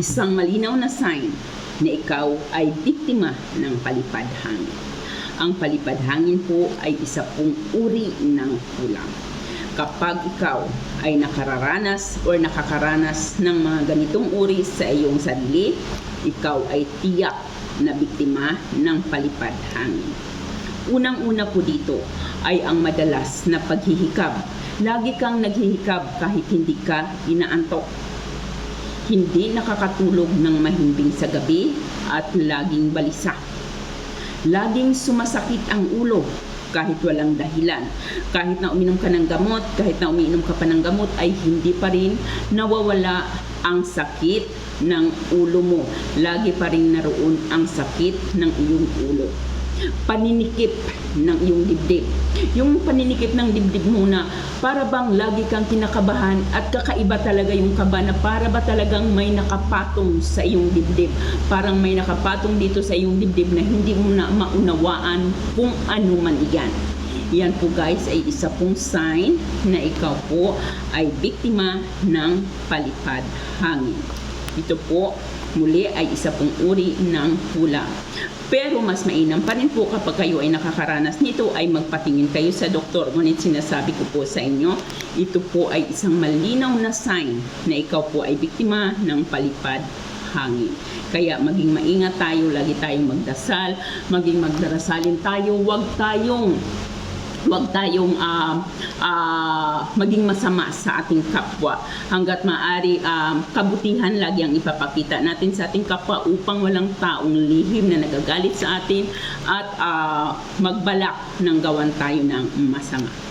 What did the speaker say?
isang malinaw na sign na ikaw ay biktima ng palipad hangin. Ang palipad hangin po ay isa pong uri ng kulang. Kapag ikaw ay nakararanas or nakakaranas ng mga ganitong uri sa iyong sarili, ikaw ay tiyak na biktima ng palipad hangin. Unang-una po dito ay ang madalas na paghihikab. Lagi kang naghihikab kahit hindi ka inaantok. Hindi nakakatulog ng mahimbing sa gabi at laging balisa. Laging sumasakit ang ulo kahit walang dahilan. Kahit na uminom ka ng gamot, kahit na umiinom ka pa ng gamot, ay hindi pa rin nawawala ang sakit ng ulo mo. Lagi pa rin naroon ang sakit ng iyong ulo. Paninikip ng iyong dibdib. Yung paninikip ng dibdib mo na para bang lagi kang kinakabahan at kakaiba talaga yung kaba na para ba talagang may nakapatong sa iyong dibdib. Parang may nakapatong dito sa iyong dibdib na hindi mo na maunawaan kung ano man iyan. Yan po guys ay isa pong sign na ikaw po ay biktima ng palipad hangin. Ito po muli ay isa pong uri ng hula. Pero mas mainam pa rin po kapag kayo ay nakakaranas nito ay magpatingin kayo sa doktor. Ngunit sinasabi ko po sa inyo, ito po ay isang malinaw na sign na ikaw po ay biktima ng palipad hangin. Kaya maging maingat tayo, lagi tayong magdasal, maging magdarasalin tayo, huwag tayong huwag tayong ah, ah, maging masama sa ating kapwa. Hanggat maaari, um, kabutihan lagi ang ipapakita natin sa ating kapwa upang walang taong lihim na nagagalit sa atin at ah, magbalak ng gawan tayo ng masama.